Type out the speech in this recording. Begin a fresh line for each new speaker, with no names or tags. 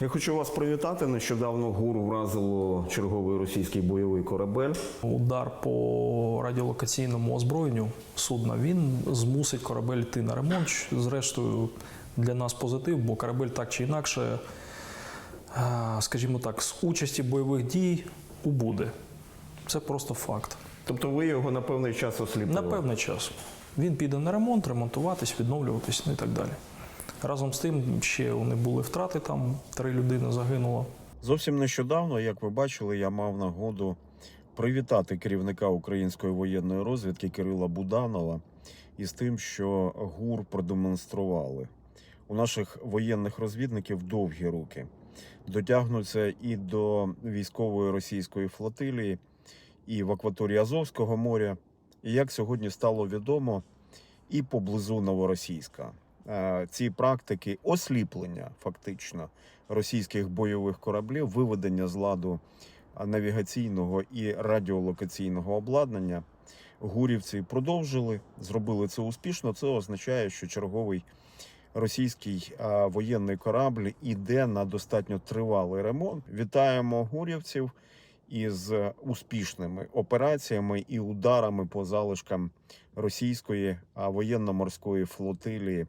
Я хочу вас привітати. Нещодавно ГУР вразило черговий російський бойовий корабель.
Удар по радіолокаційному озброєнню судна він змусить корабель йти на ремонт. Зрештою, для нас позитив, бо корабель так чи інакше, е, скажімо так, з участі бойових дій убуде. Це просто факт.
Тобто ви його на певний час осліпили?
На певний час. Він піде на ремонт, ремонтуватись, відновлюватись ну і так далі. Разом з тим ще вони були втрати, там три людини загинуло.
Зовсім нещодавно, як ви бачили, я мав нагоду привітати керівника української воєнної розвідки Кирила Буданова із тим, що ГУР продемонстрували. У наших воєнних розвідників довгі руки дотягнуться і до військової російської флотилії, і в акваторії Азовського моря. І як сьогодні стало відомо, і поблизу Новоросійська. Е, Ці практики осліплення фактично російських бойових кораблів, виведення з ладу навігаційного і радіолокаційного обладнання. Гурівці продовжили, зробили це успішно. Це означає, що черговий російський воєнний корабль іде на достатньо тривалий ремонт. Вітаємо гурівців із успішними операціями і ударами по залишкам російської а, воєнно-морської флотилії